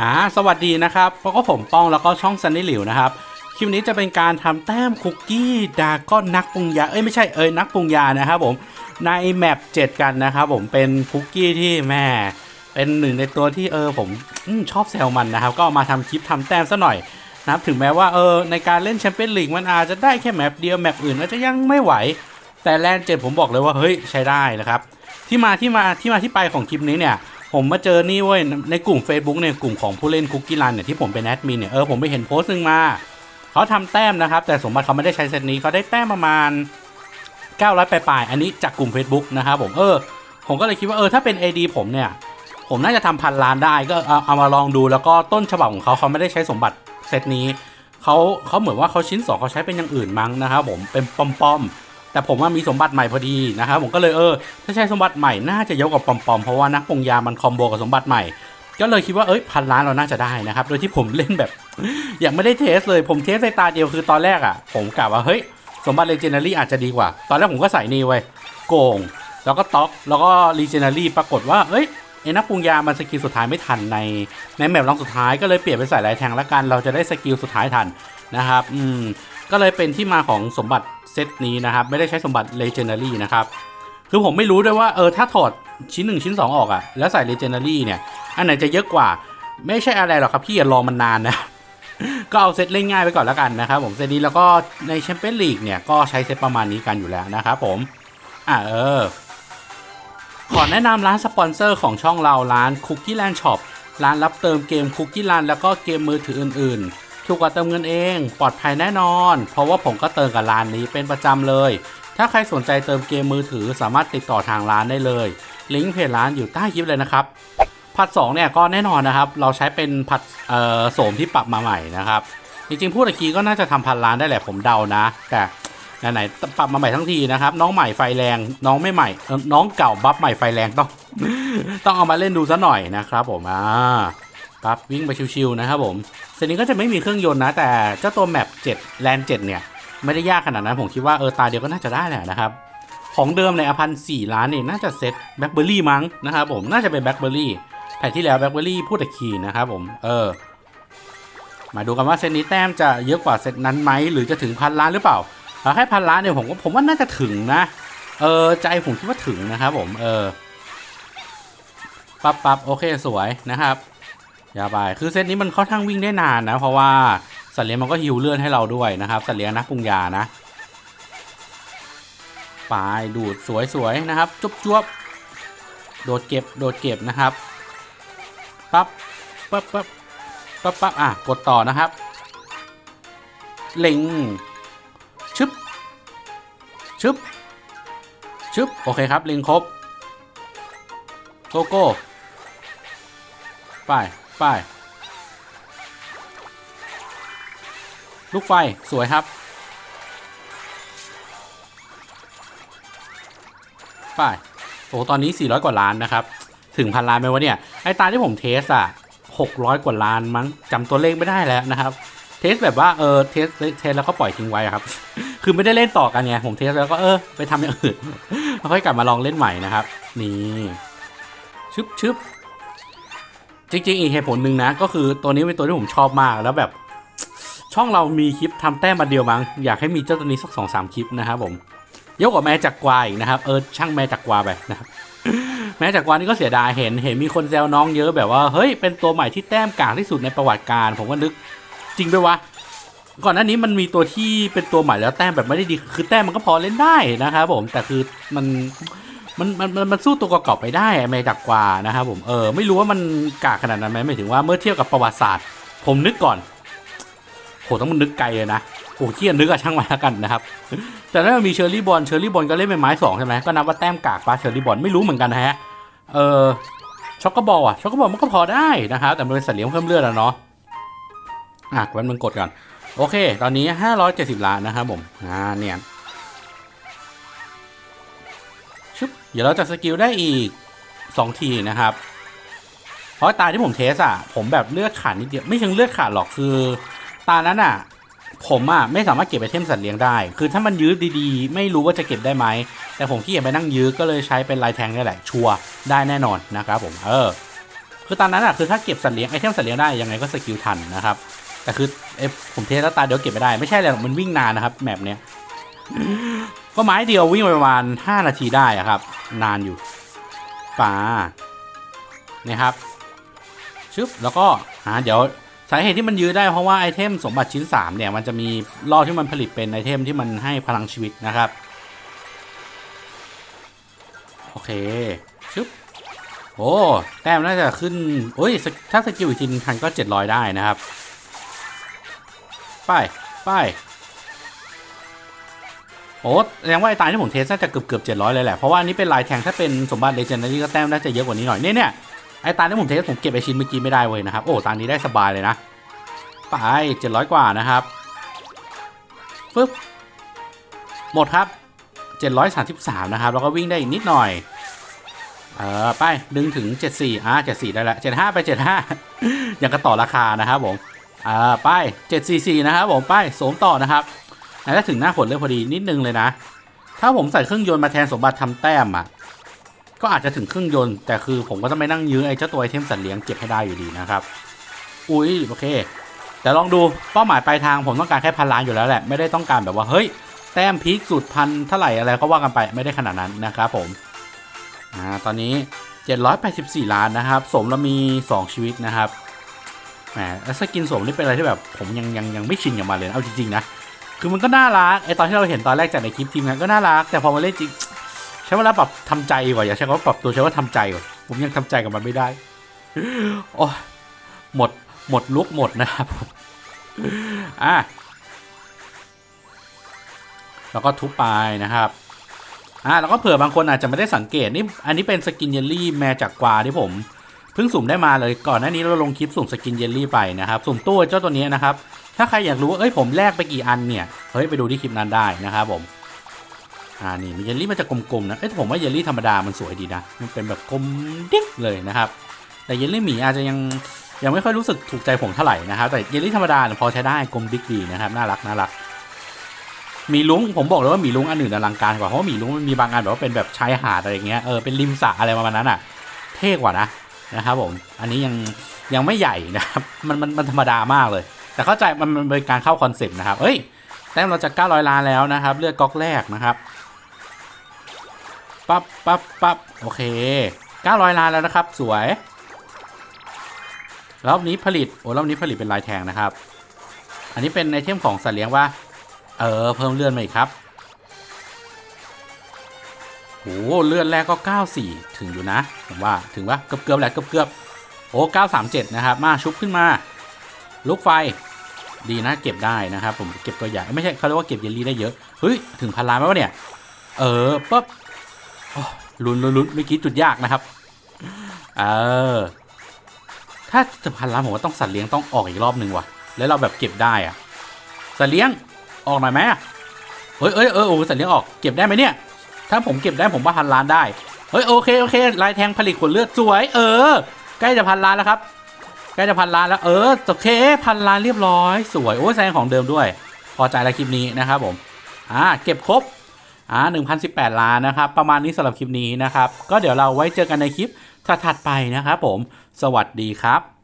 อ่าสวัสดีนะครับพระก็ผมป้องแล้วก็ช่องซันนี่หลิวนะครับ คลิปนี้จะเป็นการทำแต้มคุกกี้ดาก้อนนักปรุงยา เอ้ยไม่ใช่เอ้ยนักปรุงยานะครับผม ในแมป7กันนะครับผมเป็นคุกกี้ที่แม่เป็นหนึ่งในตัวที่เออผมอมชอบแซลมันนะครับ ก็มาทำคลิปทำแต้มซะหน่อยนะครับถึงแม้ว่าเออในการเล่นแชมเปี้ยนลีกมันอาจจะได้แค่แมปเดียวแมปอื่นอาจจะยังไม่ไหว แต่แลนเจ็ดผมบอกเลยว่าเฮ้ยใช้ได้นะครับ ที่มาที่มาที่มาที่ไปของคลิปนี้เนี่ย ผมมาเจอนี่เว้ยในกลุ่ม Facebook เนี่ยกลุ่มของผู้เล่นคุกกี้รันเนี่ยที่ผมเป็นแอดมินเนี่ยเออผมไปเห็นโพสต์นึงมาเขาทำแต้มนะครับ แต่สมบัติเขาไม่ได้ใช้เซตนี้เขาได้แต้มประมาณ900ปลายๆอันนี้จากกลุ่ม Facebook นะครับผมเออ ผมก็เลยคิดว่าเออถ้าเป็น AD ผมเนี่ย ผมน่าจะทำพันล้านได้ก็เอาเอามาลองดูแล้วก็ต้นฉบับของเขาเขาไม่ได้ใช้สมบัติเซตนี้เขาเขาเหมือนว่าเขาชิ้นสองเขาใช้เป็นอย่างอื่นมั้งนะครับผมเป็นปอมๆ แต่ผมว่ามีสมบัติใหม่พอดีนะครับผมก็เลยเออถ้าใช้สมบัติใหม่น่าจะเยอะกว่าปอมๆเพราะว่านักปงยามันคอมโบกับสมบัติใหม่ก็เลยคิดว่าเอ้ยพันล้านเราน่าจะได้นะครับ โดยที่ผมเล่นแบบ ยังไม่ได้เทสเลยผมเทสในตาเดียวคือตอนแรกอะ ผมกะว่าเฮ้ยสมบัติเลเจนดารี่อาจจะดีกว่า ตอนแรกผมก็ใส่นี่ไว้ยโกง แล้วก็ต็อกแล้วก็รีเจนดารี่ปรากฏว่าเอ้ยไอ้นักปรุงยามันสกิลสุดท้ายไม่ทันในในแมปลองสุดท้ายก็เลยเปลี่ยนไปใส่ลายแทงแล้วกันเราจะได้สกิลสุดท้ายทันนะครับ อืมก็เลยเป็นที่มาของสมบัติ เซตนี้นะครับ ไม่ได้ใช้สมบัติเลเจนดารี่นะครับ คือผมไม่รู้ด้วยว่าเออถ้าถอดชิ้น 1 ชิ้น 2 ออกอะแล้วใส่เลเจนดารี่เนี่ย อันไหนจะเยอะกว่า ไม่ใช่อะไรหรอกครับพี่อย่ารอมันนานนะ ก็เอาเซตเล่นง่ายไปก่อนแล้วกันนะครับผมเซตนี้แล้วก็ในแชมเปี้ยนลีกเนี่ยก็ใช้เซตประมาณนี้กันอยู่แล้วนะครับผมอ่าเออขอแนะนำร้านสปอนเซอร์ของช่องเราร้าน Cookie Land Shop ร้านรับเติมเกม Cookie Land แล้วก็เกมมือถืออื่นๆ ถูกกว่าเติมเงินเอง ปลอดภัยแน่นอน เพราะว่าผมก็เติมกับร้านนี้เป็นประจำเลย ถ้าใครสนใจเติมเกมมือถือสามารถติดต่อทางร้านได้เลย ลิงก์เพจร้านอยู่ใต้คลิปเลยนะครับผัด2เนี่ยก็แน่นอนนะครับ เราใช้เป็นผัดโสมที่ปรับมาใหม่นะครับ จริงๆพูดตะกี้ก็น่าจะทำพันล้านได้แหละผมเดานะ แต่ไหนๆปรับมาใหม่ทั้งทีนะครับ น้องใหม่ไฟแรง น้องไม่ใหม่ น้องเก่าบัฟใหม่ไฟแรงต้อง ต้องเอามาเล่นดูซะหน่อยนะครับผมอ่า ปั๊บวิ่งไปชิวๆนะครับผมเซตนี้ก็จะไม่มีเครื่องยนต์นะ แต่เจ้าตัวแมป7แลน7เนี่ย ไม่ได้ยากขนาดนั้น ผมคิดว่าเออตาเดียวก็น่าจะได้แหละนะครับ ของเดิมในอพันสี่ล้านนี่น่าจะเซ็ตแบล็คเบอร์รี่มั้งนะครับผมน่าจะเป็นแบล็คเบอร์รี่แผ่นที่แล้วแบล็คเบอร์รี่พูดต่คีนะครับผมเออ มาดูกันว่าเซตนี้แต้มจะเยอะกว่าเซตนั้นไหมหรือจะถึงพันล้านหรือเปล่าถ้าแค่พันล้านเนี่ยผมก็ผมว่าน่าจะถึงนะเออใจผมคิดว่าถึงนะครับผมเออปั๊บปั๊บโอเคสวยนะครับ ย่าไปคือเซตนี้มันค่อนข้างวิ่งได้นานนะ เพราะว่าสัตว์เลี้ยงมันก็ฮิวเลือดให้เราด้วยนะครับ สัตว์เลี้ยงนักปรุงยานะปลายดูดสวยๆนะครับ จุ๊บจวบโดดเก็บ โดดเก็บนะครับปั๊บปั๊บปั๊บปั๊บปั๊บอะ กดต่อนะครับ เล็ง ชึบ ชึบ ชึบ โอเคครับ เล็งครบ โกโก้ ไป ไป ลูกไฟสวยครับ ไปโอ้ตอนนี้ 400 กว่าล้านนะครับ ถึงพันล้านไหมวะเนี่ย ไอตาที่ผมเทสอะ600 กว่าล้านมั้งจำตัวเลขไม่ได้แล้วนะครับเทสแบบว่าเออเทสเทสแล้วก็ปล่อยทิ้งไว้ครับ คือไม่ได้เล่นต่อกันไงผมเทสแล้วก็เออไปทำอย่างอื่นแล้วค่อยกลับมาลองเล่นใหม่นะครับ นี่ชึบชึบ จริงๆอีกเหตุผลหนึ่งนะ ก็คือตัวนี้เป็นตัวที่ผมชอบมากแล้วแบบ ช่องเรามีคลิปทำแต้มมาเดียวมั้งอยากให้มีเจ้าตัวนี้สักสองสามคลิปนะครับผมเยอะกว่าแม่จักรกวาอีกนะครับเออช่างแม่จักรกวาไปนะครับแม้จากวันนี้ก็เสียดายเห็นเห็นมีคนแซวน้องเยอะแบบว่าเฮ้ยเป็นตัวใหม่ที่แต้มกลางที่สุดในประวัติการ ผมก็นึกจริงด้วยวะก่อนหน้านี้มันมีตัวที่เป็นตัวใหม่แล้วแต้มแบบไม่ได้ดีคือแต้มมันก็พอเล่นได้นะครับผมแต่คือมัน มันมันมันมันสู้ตัวเก่าๆไปได้อะแม้จากกว่านะครับผมเออไม่รู้ว่ามันกากขนาดนั้นไหมหมายถึงว่าเมื่อเทียบกับประวัติศาสตร์ ผมนึกก่อนโหต้องมันนึกไกลเลยนะโอ้เที่ยนึกอะช่างมันแล้วกันนะครับ แต่ถ้ามันมีเชอร์รี่บอลเชอร์รี่บอลก็เล่นเป็นไม้สองใช่ไหมก็นับว่าแต้มกากปะเชอร์รี่บอลไม่รู้เหมือนกันนะฮะเออช็อกโกบอลอะช็อกโกบอลมันก็พอได้นะครับแต่มันเป็นสัตว์เลี้ยงเพิ่มเลือดอะเนาะอะวันมันกดก่อนโอเค ตอนนี้ 570 ล้านนะครับผมอ่าเนี่ย เดี๋ยวเราจะสกิลได้อีก 2 ทีนะครับ เพราะตาที่ผมเทสอะผมแบบเลือดขาดนิดเดียวไม่เชิงเลือดขาดหรอกคือ ตานั้นอะผมอะไม่สามารถเก็บไอเทมสัตว์เลี้ยงได้ คือถ้ามันยื้อดีๆ ไม่รู้ว่าจะเก็บได้ไหม แต่ผมขี้เกียจไปนั่งยื้อก็เลยใช้เป็นลายแทงนี่แหละ ชัวร์ได้แน่นอนนะครับผม เออ คือตอนนั้นอะคือถ้าเก็บสัตว์เลี้ยงไอเทมสัตว์เลี้ยงได้ยังไงก็สกิลทันนะครับ แต่คือเอผมเทสแล้วตาเดี๋ยวเก็บไม่ได้ ไม่ใช่เลยหรอกมันวิ่งนานนะครับแมปเนี้ย ก็ไม้เดียววิ่งไประมาณ 5 นาทีได้ครับ นานอยู่ป่านี่ครับชึบแล้วก็หาเดี๋ยวสาเหตุที่มันยื้อได้เพราะว่าไอเทมสมบัติชิ้น 3 เนี่ย มันจะมีรอบที่มันผลิตเป็นไอเทมที่มันให้พลังชีวิตนะครับ โอเคชึบโอ้แต้มน่าจะขึ้นโอ้ยถ้าสกิลอีกทีนึงทันก็ 700 ได้นะครับ ไป ไป โอ้แสดงว่าไอ้ตายที่ผมเทสน่าจะเกือบเกือบเจ็ดร้อยเลยแหละ เพราะว่านี้เป็นลายแทงถ้าเป็นสมบัติเลเจนดารี่ก็แต้มน่าจะเยอะกว่านี้หน่อยเนี่ยเนี่ยไอ้ตายที่ผมเทสผมเก็บไอชิ้นเมื่อกี้ไม่ได้เว้ยนะครับ โอ้ตานี้ได้สบายเลยนะไปเจ็ดร้อยกว่านะครับฟึบหมดครับเจ็ดร้อยสามสิบสามนะครับ แล้วก็วิ่งได้อีกนิดหน่อย เออไปดึงถึงเจ็ดสี่อ่าเจ็ดสี่ได้แล้วเจ็ดห้าไปเจ็ดห้ายังกระต่อราคานะครับผม อ่าไป 744 นะครับผม ไปสมต่อนะครับ แล้วถ้าถึงหน้าขนเลยพอดีนิดนึงเลยนะ ถ้าผมใส่เครื่องยนต์มาแทนสมบัติทำแต้มอะ ก็อาจจะถึงเครื่องยนต์ แต่คือผมก็ต้องไปนั่งยื้อไอ้เจ้าตัวไอเทมสัตว์เลี้ยงเก็บให้ได้อยู่ดีนะครับ อุ้ยโอเค แต่ลองดูเป้าหมายปลายทางผมต้องการแค่พันล้านอยู่แล้วแหละ ไม่ได้ต้องการแบบว่าเฮ้ยแต้มพีคสุดพันเท่าไหร่อะไรก็ว่ากันไปไม่ได้ขนาดนั้นนะครับผม อ่า ตอนนี้ 784 ล้านนะครับ สมแล้วมี 2 ชีวิตนะครับ แหมแล้วสกินสมนี่เป็นอะไรที่แบบผมยังยังยังไม่ชินกับมันเลย เอาจริงๆนะ คือมันก็น่ารักไอตอนที่เราเห็นตอนแรกจากในคลิปทีมงานก็น่ารัก แต่พอมาเล่นจริงใช้เวลาปรับทำใจกว่าอย่าใช้คำว่าปรับตัวใช้ว่าทำใจก่อนผมยังทำใจกับมันไม่ได้โอ้หมดหมดลุกหมดนะครับอะแล้วก็ทุบไปนะครับอะแล้วก็เผื่อบางคนอาจจะไม่ได้สังเกตนี่อันนี้เป็นสกินเยลลี่แมจากกวาที่ผมเพิ่งสุ่มได้มาเลยก่อนหน้านี้เราลงคลิปสุ่มสกินเยลลี่ไปนะครับ สุ่มตู้เจ้าตัวนี้นะครับ ถ้าใครอยากรู้ว่าเอ้ยผมแลกไปกี่อันเนี่ย เฮ้ยไปดูที่คลิปนั้นได้นะครับผม อ่านี่มีเยลลี่มันจะกลมๆนะ เอ้ยผมว่าเยลลี่ธรรมดามันสวยดีนะ มันเป็นแบบกลมดิ๊กเลยนะครับ แต่เยลลี่หมีอาจจะยังยังไม่ค่อยรู้สึกถูกใจผมเท่าไหร่นะครับ แต่เยลลี่ธรรมดาเนี่ยพอใช้ได้กลมดิ๊กดีนะครับ น่ารักน่ารัก มีลุงผมบอกเลยว่ามีลุงอันอื่นอลังการกว่า เพราะว่ามีลุงมันมีบางอันแบบว่าเป็นแบบชายหาดอะไรเงี้ย เออเป็นริมสระอะไรประมาณนั้นอะ เท่กว่านะนะครับผม อันนี้ยังยังไม่ใหญ่นะครับ มันมันมันธรรมดามากเลย แต่เข้าใจมันมันเป็นการเข้าคอนเซ็ปต์นะครับเอ้ยแต้มเราจะ900ล้านแล้วนะครับ เลือกก๊อกแรกนะครับปั๊บปั๊บปั๊บโอเค 900ล้านแล้วนะครับ สวย รอบนี้ผลิตโอ้รอบนี้ผลิตเป็นลายแทงนะครับ อันนี้เป็นไอเทมของสัตว์เลี้ยงว่า เออเพิ่มเลื่อนมาอีกครับโอ้เลื่อนแรกก็ 94 ถึงอยู่นะผมว่าถึงปะเกือบเกือบๆแหละเกือบเกือบๆโอ้937 นะครับ มาชุบขึ้นมา ลูกไฟ ดีนะเก็บได้นะครับผมเก็บตัวอย่างไม่ใช่เขาเรียกว่าเก็บเยลลี่ได้เยอะเฮ้ยถึงพันล้านไหมวะเนี่ย เออปั๊บโอ้ลุ้นลุ้นเมื่อกี้จุดยากนะครับ เออ ถ้าจะพันล้านผมว่าต้องสัตว์เลี้ยงต้องออกอีกรอบหนึ่งว่ะ แล้วเราแบบเก็บได้อะสัตว์เลี้ยงออกหน่อยไหมอะเฮ้ยเอ้ยเออโอ้สัตว์เลี้ยงออกเก็บได้ไหมเนี่ย ถ้าผมเก็บได้ผมว่าพันล้านได้เฮ้ยโอเคโอเคลายแทงผลิตขนเลือดสวย เออ ใกล้จะพันล้านแล้วครับ ใกล้จะพันล้านแล้วเออโอเคพันล้านเรียบร้อย สวยโอ้ยแซงของเดิมด้วย พอใจแล้วคลิปนี้นะครับผมอ่าเก็บครบอ่า1,018ล้านนะครับ ประมาณนี้สำหรับคลิปนี้นะครับ ก็เดี๋ยวเราไว้เจอกันในคลิปถัดๆไปนะครับผม สวัสดีครับ